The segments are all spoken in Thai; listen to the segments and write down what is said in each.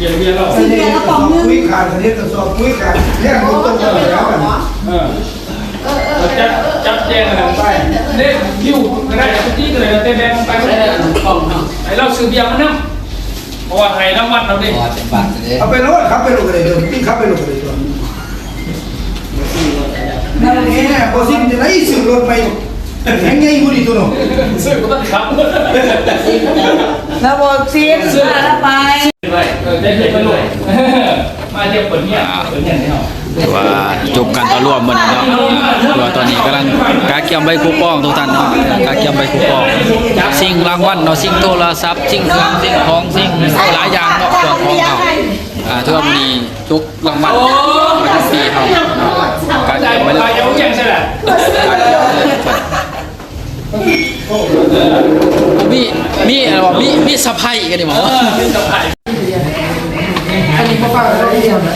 บียร์เบียร์เราซื้อเบียร์กระป๋องนึงคุยขาดอันนี้ก็สอบคุยขาดแค่คนต้องเลยแล้วกันเออเราจับจับแจงกันไปเนี่ยยิ้วก็ได้ทุกที่เลยเต้นแบงไปไม่ได้ไอเราซื้อเบียร์มานั่งเพราะว่าไทยรางวัลเราดิพอจะบาทเลยเอาไปรถขับไปลงกันเลยเดิมพี่ขับไปลงกันเลยก่อนนั่นเองพอสิ้นจะได้ซื้อรถไปแข่งไงบุรีตัวน้องซื้อก็ต้องขับระบบซีมมาแล้วไป เออได้เห็นไปเลยมาเที่ยวเปิดเนี่ยเปิดเนี่ยเนี่ยถือว่าจบการต่อร่วมมื้อนี้เนาะถือว่าตอนนี้กำลังกาเกียมใบคูปองทุกท่านเนาะกาเกียมใบคูปองสิ่งรางวัลเนาะสิ่งโทรศัพท์สิ่งเครื่องสิ่งของสิ่งหลายอย่างเนาะเครื่องของเฮาอ่าถือว่ามื้อนี้ทุกรางวัลประจำปีเฮาเนาะกาใจเกียมไปใบไปยังแจงใช่ไหมมีมีอะไรวะมีมีสะพายกันดิหมอ อันนี้พ่อป้าเราได้เดียวนะ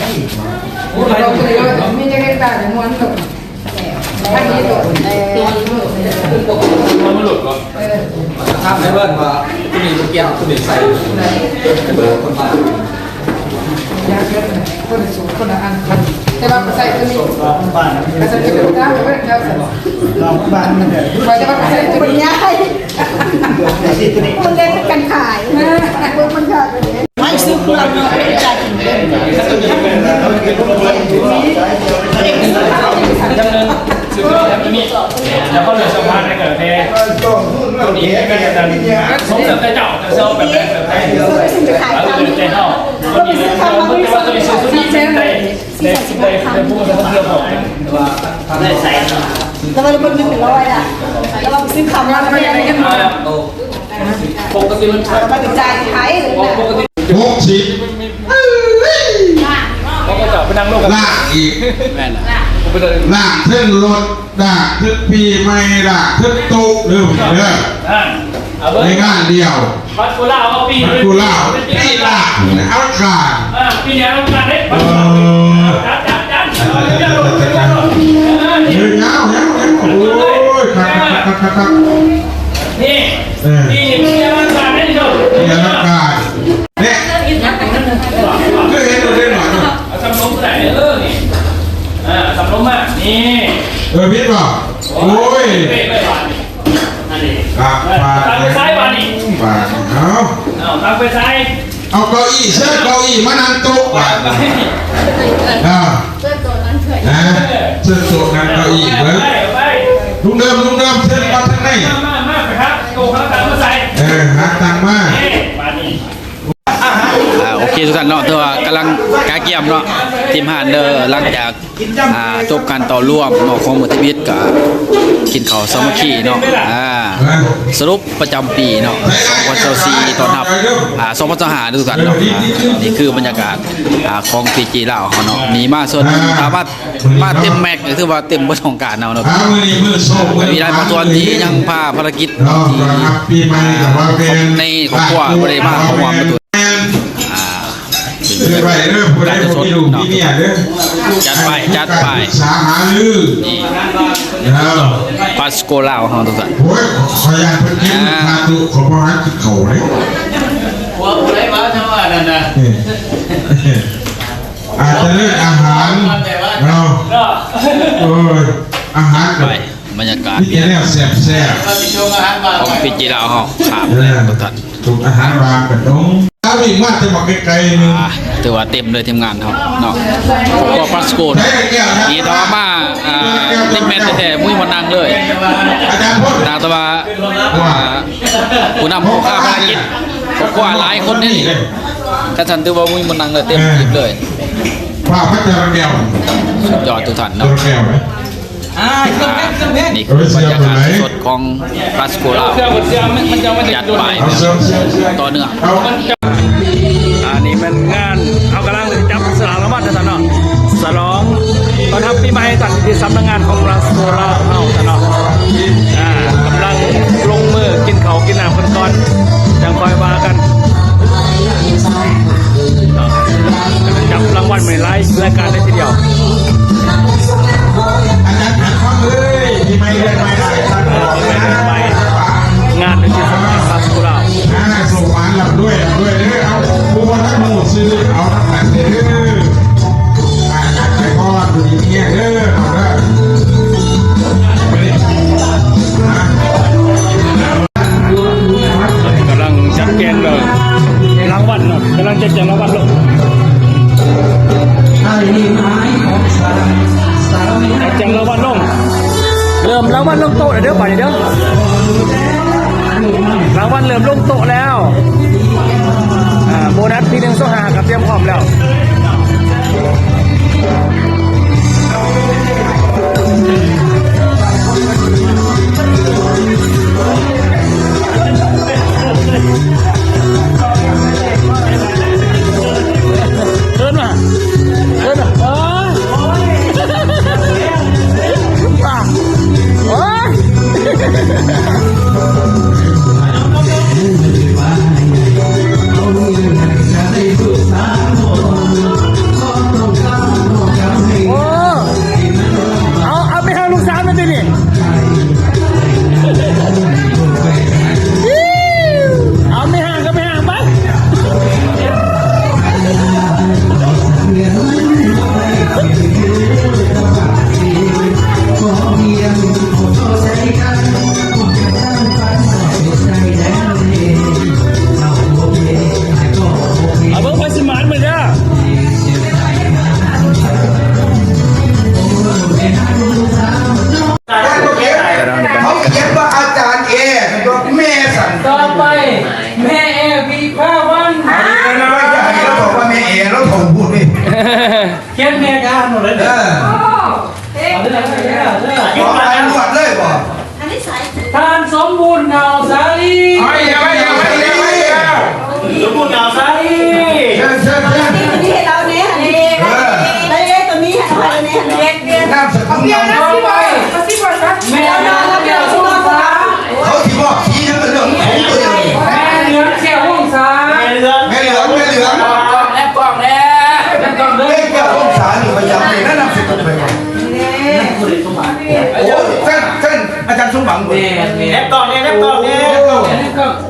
เราก็เลยว่าไม่ได้ได้แต่ม้วนกับอันนี้ตัวตัวนี้มันหลุดเหรอทำให้เพื่อนว่าที่มีลูกแก้วคุณเด็กใส่เบอร์คนมายากเยอะเลยคนสูงคนละอันแต่ว่าใส่ตัวนี้บ้านก็จะเป็นน้ำเป็นน้ำใส่เราบ้านมันเด็ดว่าจะว่าใส่ตัวนนี้ย้ายสิตัวนี้มันเล่นกันขายมันมันขายไม่ ซื้อเครื่องเนาะไม่จ่ายถึงเล่นจำเนินซื้อแบบนี้แล้วก็เลยสัมภาษณ์ให้เกิดเทต้องพูดตัวเรื่องนี้นี้ก็กันจะอย่างนี้สมเสริมใจเจ้าจะเซลแบบไหนแบบไหนซื้อไปขายเอาตามเลยใจเท่าตัวนี้มันจะว่าตัวนี้ซื้อตัวนี้เป็นในในในในพวกมันเรื่องของว่าทำได้ใส่แล้วมันมันเป็นร้อยอะแล้วเราซื้อคำว่าไม่ได้กันโตปกติมันมันจ่ายขายเลยนะปกติ หกสิบเขาก็จะไปนั่งโลกกันลากอีกแม่นไปเลยลากขึ้นรถลากขึ้นปีใหม่ลากขึ้นโต๊ะเริ่มเด้ออ่าเอาเบอในร์งานเดียวบัตรกูล่าเอาปีมันกูเล่าที่ลากเอาการอ่าปีนี้ทำงานได้เอบัตรอจัดจัดจัดเดี๋ยวเฮ้ยเงาเงาเงาโอ้ยครับครับครับครับนี่นี่นี่ทำงานได้เถอะนี่ลากการเนี่ยก็เห็นตัวเด่นหน่อยเอาทำลมใส่เออนี่อ่าทำลมมานี่เออพี่บอกโอ้ยเป๊ะไปบานนี่อันนี้อะมาตั้งไปซ้ายบานนี่มาเอาเอาตั้งไปซ้ายเอาเก้าอี้เสื้อเก้าอี้มานั่งโต๊ะบาดอ่านะเสื้อโต๊ะนั่งเก้าอี้เบิ้งไปลุงเดิมลุงเดิมเชิญมาทางไหนมามามาไปครับโกข้างหลังมาใส่เออหาตังมาก อ่าโอเคทุกท่านเนาะถือว่ากำลังกาเกียมเนาะทีมหานเดอร์หลังจากอ่าจบการต่อร่วมเนาะของมุทวิทย์กับกินข้าวสามัคคีเนาะอ่าสรุปประจำปีเนาะ2024ตอนรับอ่า2025ทุกท่านเนาะอ่านี่คือบรรยากาศอ่าของพีจีลาวเฮาเนาะมีมาส่วนสามารถมาเต็มแม็กซ์ก็คือว่าเต็มบ่ต้องการเอาเนาะหามือนี้มือโซ่มือมีหลายบางส่วนที่ยังพาภารกิจรอก่อนครับปีใหม่กับว่าเป็นในครอบรัวบ่ได้มาของความประตู แม่นอ่าเรื่อยไปเรื่อยผู้ใดผู้ที่ดูที่เนี่ยเด้อจัดไปจัดไปสาหาลือนี่เออปัสโกลาวเฮาทุกท่านโอ้ยขออยากเป็นกินคาตุขอพระกินเขาเลยหัวผู้ใดมาทำว่านั่นนะอาจจะเลือกอาหารเราก็โอ้ยอาหารไปกับบรรยากาศที่จะเรียกแซ่บแซ่บว่าสิโชว์อาหารบ้านของไว้พีจีลาวเฮาขาบเอเลยอทุกท่าน ถูกอาหารบางกับน้องถ้าวิ่งมาจะบอกไกลๆนึงอ่าถือว่าเต็มเลยทีมงานเฮาเนาะก็ปัสโกเนาะนี่ต่อมาอ่าทีมแมนแท้ๆมุ้ยมานั่งเลยอาจารย์พูดนางตะวาอ่าผู้นำผู้ข้าภารกิจครอบครัวหลายคนนี่กระชันถือว่ามุ้ยมานั่งเลยเต็มทีมเลยว่าพระเจ้าแก้วสุดยอดทุกท่านเจ้าเนาะแก้วไหม อ่าเครื่องเพชรเครื่องเพชรนี่คือบรรยากาศสดๆของปัสโกลาวเสื้อมันเสื้อมันจะไม่ได้จัดดูไปเอาเสื้อเสื้อเสื้อต่อเนื่องเอาอันนี้เป็นงานเอากำลังจับสลากรางวัลนะท่านเนาะสลองตอนทับปีใหม่จัดที่สำนักงานของ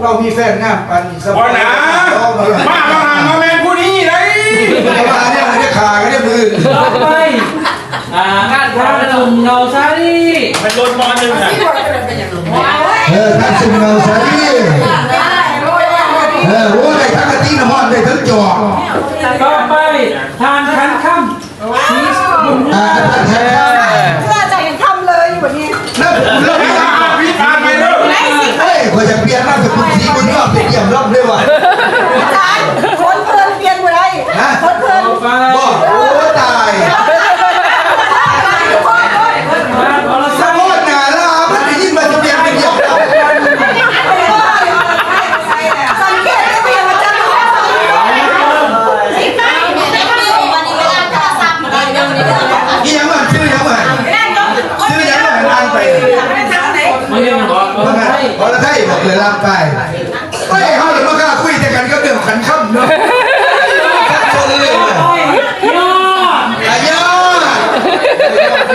เรามีแฟนงามปันสบายนะมามาหามาแมนผู้นี้เลยมาเนี่ยมันจะขาก็นเนี่ยมือไปอ่างานพระนุ่มเงาซาดิมันโดนมอนหนึ่งอะเออท่านจุ่เงาซาดิเออโอ้ยทั้งกะตีน้ำมันได้ทั้งจอกต่อไปทานขันค่ำชีสบุญท่านขันค่ำ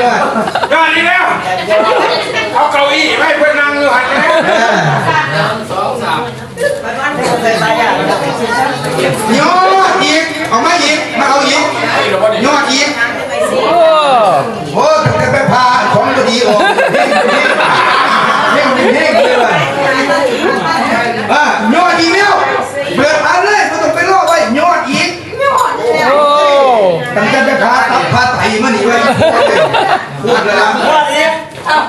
ยอด้ดีแล้วเอาเก้าอี้ไว้เพื่อนนั่งอยู่หันไปนึ่งสองสามยอดอีกออกมาอีกมาเอาอีกยอด พูดเลยนะ พูดเลยอ้าว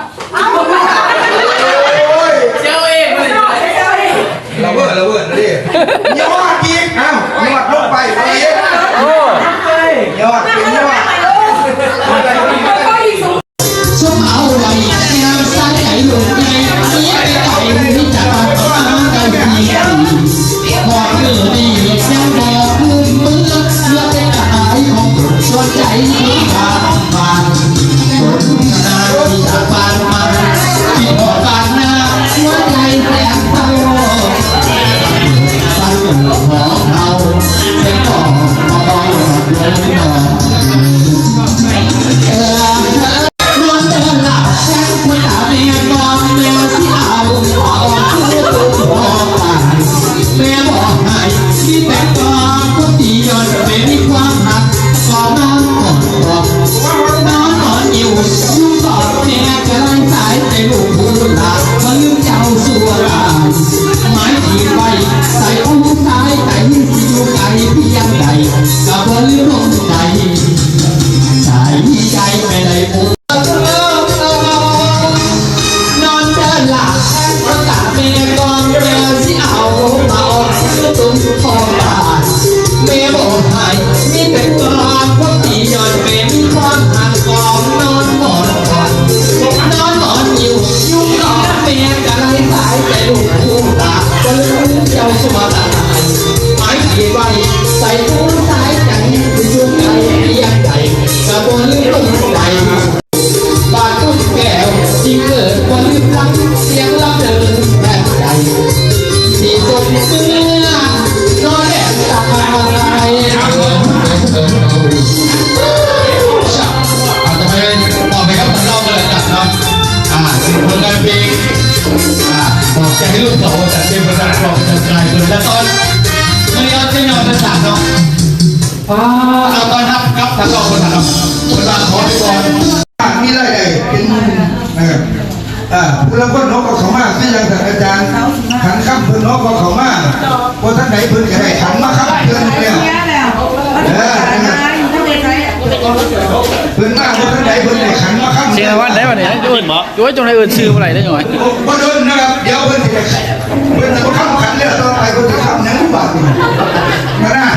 บอกจะให้ลูกบอกว่าจะเป็นประธานกองจะกลายเป็นแล้วตอนไม่ยอมจะยอมเป็นสามเนาะอ่าเอาตอนนับครับตัดรอบคนนะครับคนละขอไปก่อนมีรายได้เป็นหมื่นนะครับอ่าผู้ละคนนกก็เขามาคือยังท่านอาจารย์ขันข้ามเพิ่นนกก็เขามาเพราะท่านไหนเพิ่นก็ได้ขันมาข้ามเพิ่นเนี่ยเออนะครับเพิ่นมาเพราะท่านไหนเพิ่นได้ขันมาข้ามเสียงวันได้ป่ะเนี่ยอื่นบ่อยู่ไว้ตรงไหนอื่นซื้อเมื่อไหร่ได้หน่อยบ่โดนนะครับ เดี๋ยวเพิ่นสิได้เพิ่นจะมาข้ามขันแล้วต่อไปเพิ่นจะข้ามยังบาดนี่มานะ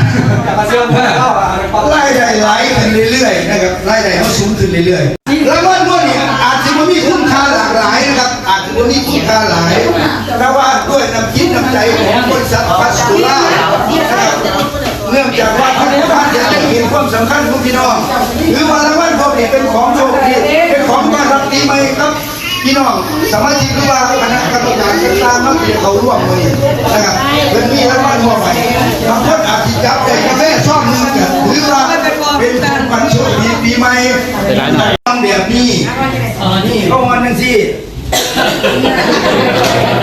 มาเชื่อมเพื่อนเข้าอะรายได้ไหลขึ้นเรื่อยๆนะครับรายได้เขาสูงขึ้นเรื่อยๆแล้วมันก็นี่อาจจะไม่มีคุณค่าหลากหลายนะครับอาจจะไม่มีคุณค่าหลายแต่ว่าด้วยน้ำจิตน้ำใจของบริษัทพัสดุล่าเนื่องจากว่าท่านท่านจะได้เห็นความสำคัญของพี่น้องหรือว่ารางวัลพวกนี้เป็นของโชคดีเป็นของต้อนรับปีใหม่ครับ พี่น้องสมาชิกหรือว่าคณะกรรมการต่างๆมาเกี่ยวเขาร่วมมือนะครับเป็นมีรางวัลมอบให้บางคนอาจจะจับได้กาแฟช่องหนึงเนี่ยหรือว่าเป็นของขวัญโชคดีปีใหม่ต้องแบบนี้นี่เข้ามาหนึ่งสิ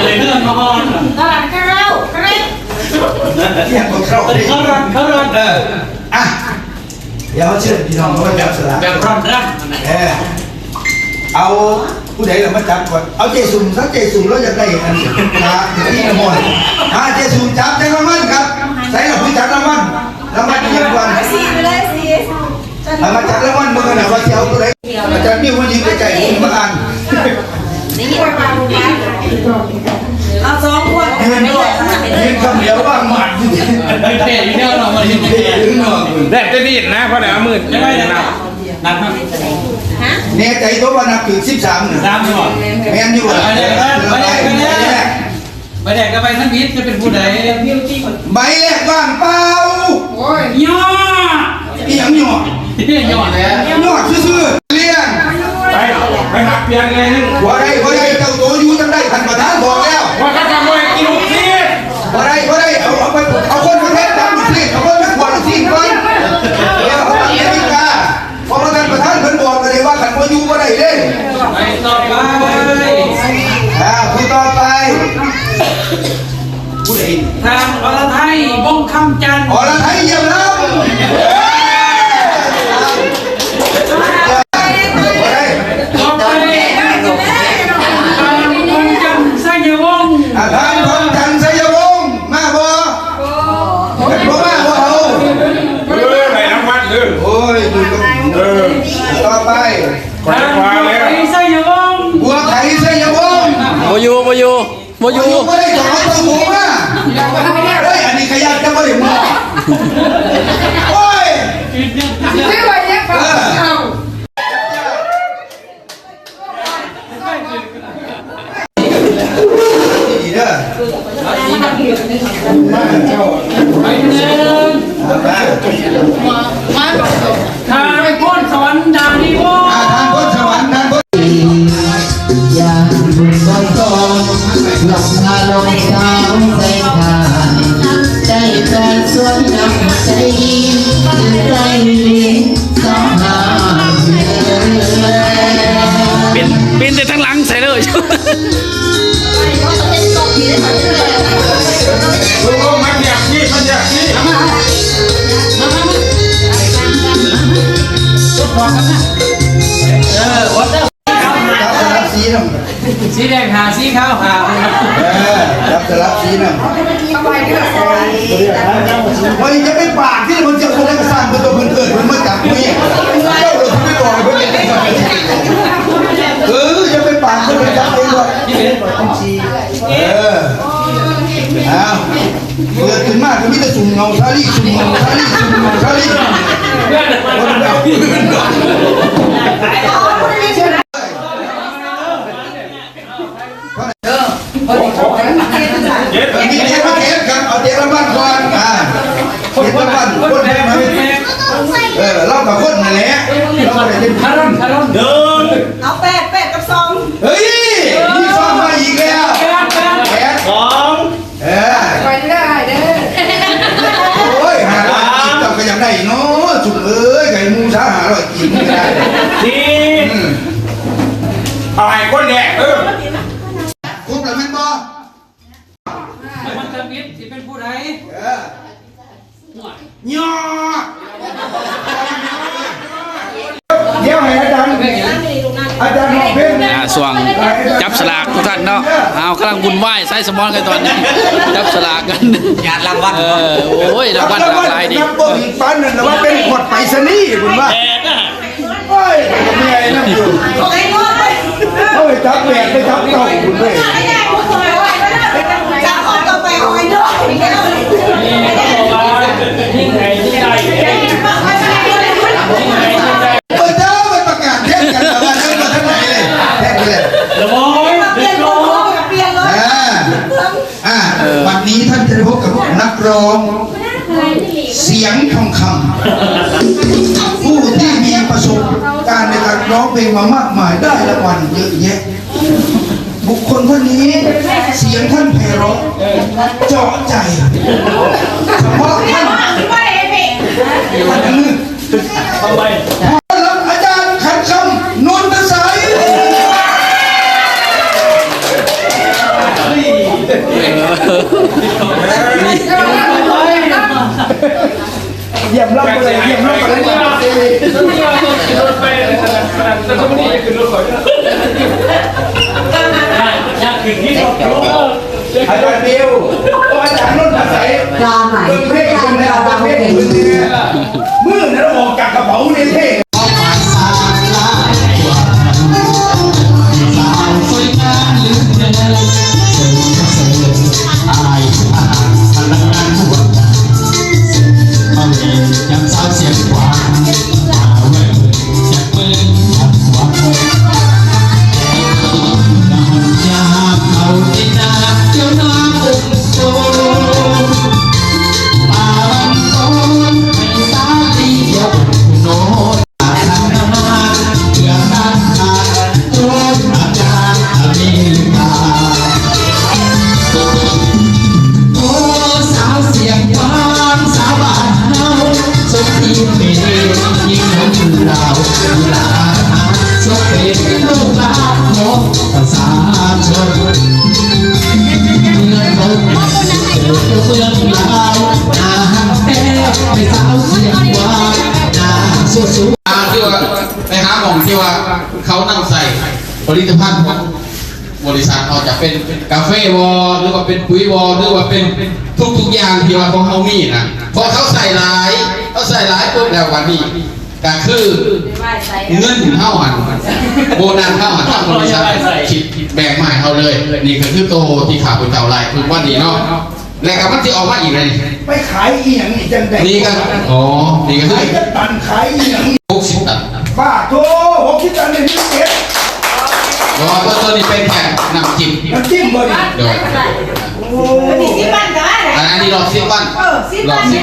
เลยเรื่องมาฮอนตลาดข้าวกระเด็นเรียกของเขาเขารันเขารันเอออะเดี๋ยวเชิญพี่น้องเขามาจับสลากแบบรันนะเออเอา ผู้ใดเรามาจับก่อนเอาเจสุ่มสักเจสุ่มแล้วจะได้อันนะเดี๋ยวพี่นมนต์อ่าเจสุ่มจับได้รางวัลครับใส่เราผู้จับรางวัลรางวัลเยี่ยมวันสี่ไปเลยสี่เอามาจับรางวัลเมื่อกันนะว่าจะเอาตัวไหนอาจารย์พี่วันนี้ไปไก่ผมมาอ่านนี่ขวดมาบุญเอาสองขวดยืนยืนคำเดียวว่างหมัดอยู่ดีเตะอยู่เนี่ยเรามาเห็นเฮ้ยถึงหนอนแรกจะดีดนะเพราะเดี๋ยวมืดไม่ได้นะ นับครับเนี่ยใจตัวว่านับถึงสิบสามหนึ่งนับดีกว่าแมนอยู่เหรอไปแดกไปแดกไปแดกไปแดกกันไปทั้งพิษจะเป็นผู้ใดใบแรกว่างเปล่าย่ออีหยังหยอดย่อแล้วหยอดซื่อๆเลี้ยงไปไปหักเพียงไงนึงบ่ได้บ่ได้เจ้าตัวอยู่จังได้ท่านประธานบอกแล้วว่าเขาทำอะไรกินลูกซีบ่ได้บ่ได้เอาเอาไปเอาคนมาเทศ ทางอรไทยบงคำจันทร์อรไทยเยี่ยมแล้วบ่ได้ต่อไปทางบงจันทร์ไสยวงศ์อาทานของจันทร์ชัยวงศ์มาบ่เป็นบ่มาบ่เอาเออไหนน้ำมันเด้อโอ้ยดูกับเออต่อไปขวาขวาแล้วไสยวงศ์บัวไทยชัยวงศ์โมยูโมยูโมอยูยู่บ่ได้จอดตัวหมู มา เกิดขึ้นมากก็มีแต่สุ่มเงาซาลี่สุ่มเงาซาลี่สุ่มเงาซาลี่เย็ดมีเทปมาเทปครับเอาเทปรางวัลก่อนอ่าเทปรางวัลคนให้มาเออเล่ากับคนนั่นแหละเราไม่ได้เป็นคารอนคารอนเดินเอาแป สี่อืมเอาให้คนแดกเออคุณประมินบ่มันจะมิดสิเป็นผู้ใดเออย่อเดี๋ยวให้อาจารย์อาจารย์บอกเพลงอ่าส่วงจับสลากทุกท่านเนาะเอากำลังบุญไหว้ไส้สมอนกันตอนนี้ จับสลากกันงานรางวัลเออโอ้ยรางวัลหลากหลายดินับบ่มีปันนั่นแต่ว่าเป็นขวดไปรษณีย์คุณว่าแปดนะโอ้ย ผมมีอะไรนั่นอยู่ไอ้งอเลยเอาไปจับแปดไปจับเก้าคุณเว้ยไม่ได้กูเคยไว้ก็ได้จะขอต่อไปเอาไอ้ด้วยนี่เขาบอกว่ายิ่งไหนยิ่งได้ยิ่งไหนยิ่งได้เปิดเจ้าไปประกาศเทศกันแต่ว่าเรื่องมาทั้งไหนเลยแทบเลยละมอยเพียนโลโก้เพียอ่าอ่าวันนี้ท่านจะได้พบกับนักร้อง เสียงทองคำผู้ บการณ์ในการร้องเพลงมามากมายได้รางวัลเยอะแยะ บุคคลท่านนี้เสียงท่านไพเราะเจาะใจเฉพาะท่านไม่ได้เพ่งท่านนึงทำไมต้อนรับอาจารย์ขันคำนนทสายเยี่ยมรับเลยเยี่ยมรับเลยถ้ามีเราต้องขึ้นรถไปแต่ถ้าไม่ได้ขึ้นรถก่อนอยากขึ้นที่รถอาจารย์เดียวอาจารย์นนทสายปลาไหนเบิ่งเพลงคุณเนี่ยเบิ่งเพลงคุณเนี่ยมือเนี่ยเราออกจากกระเป๋าในเท่ที่ ตภัณฑ์ของบริษัทเขาจะเป็นกาแฟวอลหรือว่าเป็นปุ๋ยวอลหรือว่าเป็นทุกทุกๆอย่างที่ว่าของเขามีนะพอเขาใส่หลายเขาใส่หลายปุ๊บแล้ววันนี้ก็คือเงินเท่าหันโบนัสเท่าหันทางบริษัทคิดแบ่งมาให้เขาเลย นี่ก็คือโตที่ขาบุญเจ้าไรคือวันนี้เนาะแล้วก็มันจะออกมาอีกเลยไปขายอีหยังอีจังไดนี่ก็อ๋อนี่ก็คืขาอยกันตันขายอีหยังหกสิบตันบ้าโธ่หกสิบตันในนี้เก็บ อ๋อตัวตัวนี้เป็นแค่น้ำจิ้มน้ำจิ้มบ่ดิเดี๋ยวมีสิบวันกันได้อันอันนี้รอบสิบวันเออสิบรอวับนสิ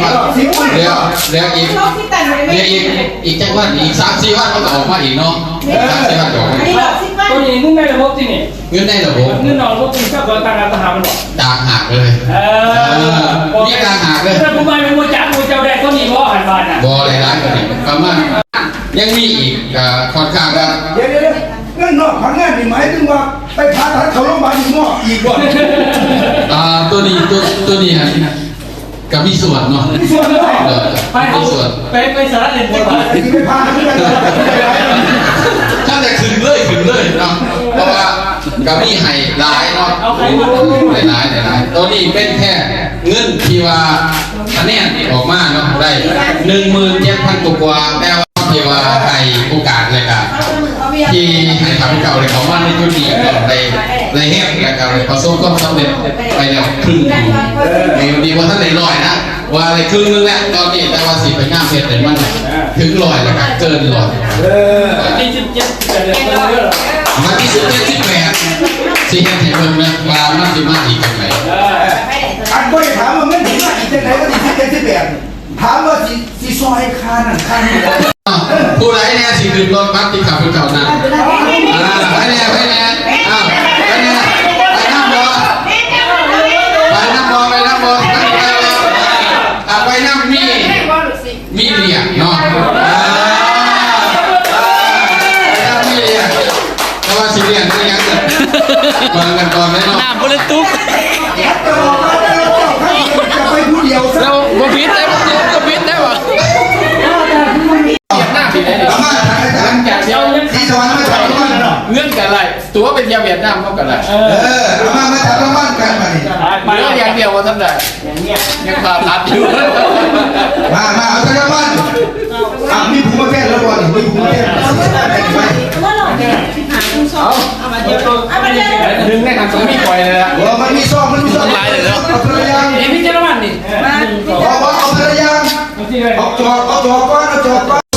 บวันเดี๋ยวเดี๋ยวอีกรอบที่แต่งไม่เดี๋ยวอีกอีกจังวันอีกสามสี่วันมันก็ออกมาอีกเนาะสามสี่วันก็ออกมาอันอีนี้กรอบสิบวันตัวนี้มึงได้ระบบที่นี่เงินได้ระบบเงินนอนระบบที่ชอบการทหารมันบอกจางหักเลยเออนี่ต่างหากเลยถ้ากูไปเป็นมูจักมูเจ้าแดงก็มีว่าหันบานอะบอหลายๆกว่านี้ประมาณยังมีอีกก็ค่อนข้างก็เดี๋ยว งินนอกพังงานนี่หมายถึงว่าไปพาทัดเขาโรงพยาบาลอีกหม้ออีกบ่อ่าตัวนี้ตัวตัวนี้ฮะก็มีส่วนเนาะส่วนเลยเออไปเอามีส่วนไปไปสารเล่นบทบาทไปพาทัดเขาโรงพยาบาลถ้าแต่ขึ้นเลยขึ้นเลยเนาะเพราะว่าก็มีให้หลายเนาะหลายหลายหลายตัวนี้เป็นแค่เงินที่ว่าคะแนนออกมาเนาะได้หนึ่งหมื่นเจ็ดพันกว่าๆแต่ว่าที่ว่าให้โอกาสเลยครับ ที่ให้ทำเก่าเลยเขาว่าในจุดนี้ในในแห้งและก็ประสบความสำเร็จไปแล้วครึ่งหนึ่งในดีกว่าท่านในลอยนะว่าในครึ่งนึงแหละตอนนี้แต่ว่าสิไปง่ามเพชรในมันถึงลอยแล้วก็เกินลอยที่สิบเจ็ดเดือนเลยคนเยอะวันที่สิบเจ็ดสิบแปดสี่เห็นเห็นเบิ่งนะว่ามันจะมาอีกจังไหนอันก็ถามว่ามันถึงว่าอีกจังไหนว่าที่สิบเจ็ดสิบแปดถามว่าสิสิซอยคานั่นคานี่ ผู้ไรเนี่ยสิขึ้นรถบัสที่ขับไปเก่านั้นอ่าไปแน่ไปแน่อ้าวไปแน่ไปนั่งรอไปนั่งรอไปนั่งรอไปนั่งรออะไปนั่งมีมีเหรียญเนาะอ่าอ่าไปนั่งมีเรียญแต่ว่าสิเรียญนี่ยังกิดมากันก่อนไหมเนาะ ยวเวียดนามเขากันไรเอออามามาจากบ้านกันมาดิเหลืออย่างเดียวว่าท่านใดยังขาดรัดอยู่มามาเอาจากบ้านอะมีผู้มาแก้แล้วบ่นี่มีผู้มาแก้ไปดึงได้ทางตรงนี้ปล่อยเลยละเออมันมีซองมันมีซองเอาภรรยานี่พี่เจ้ามันนี่บอกว่าเอาภรรยาเอาจอกเอาจอกก้อนเอาจอกก้อน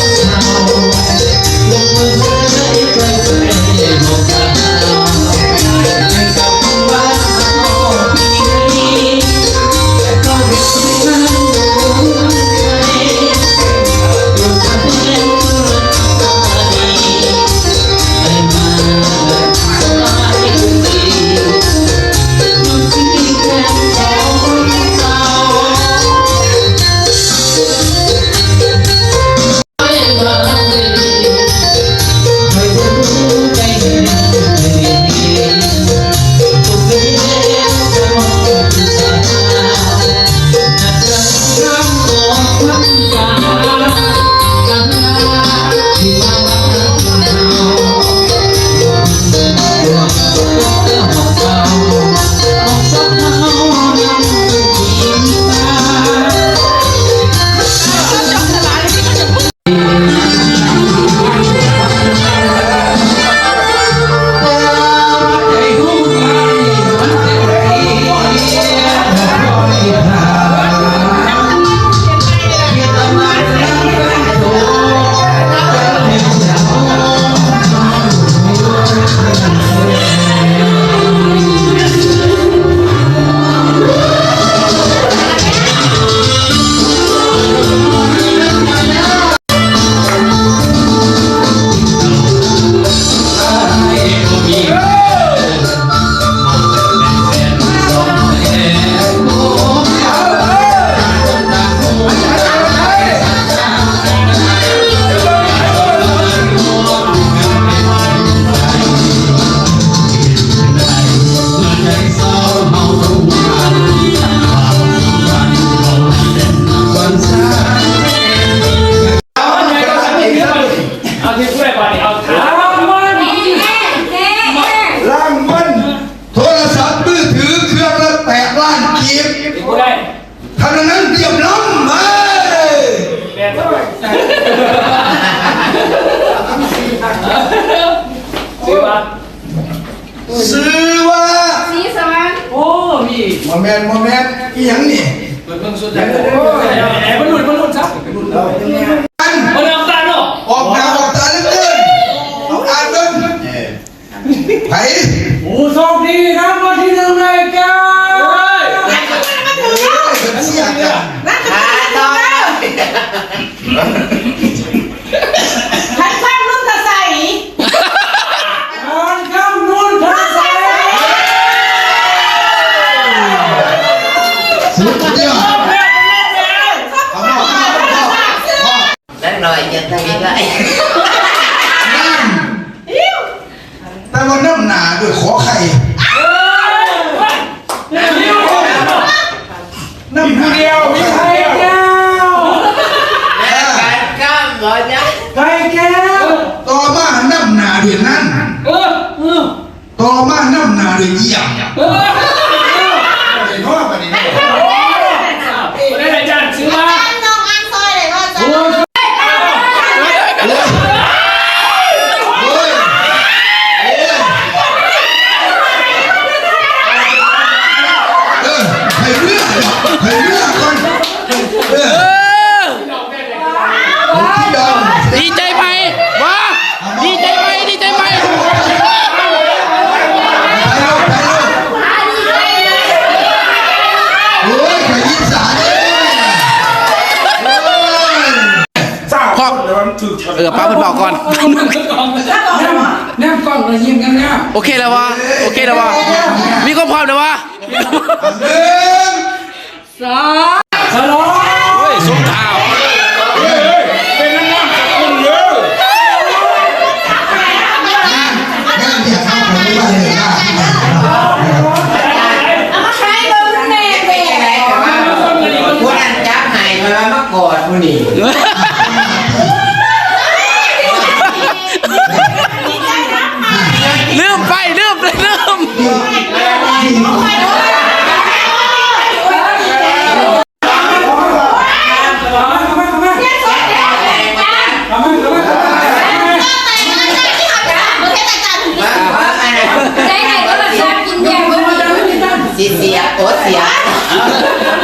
มีโมเมนต์โมเมนต์อีหยังนี่ เปิดเบิ่งสุดใจแอบมาหลุดมาหลุดซับอันมา เออป้าเพิ่นบอกก่อนแนบกล้องเรายิ้มกันเนี่ยโอเคแล้ววะโอเคแล้ววะมีความพร้อมแล้ววะหนึ่งสโลเฮ้ยสุดท้าวเป็นน้ำน้ำสกุลเลยงานเนี่ 我喜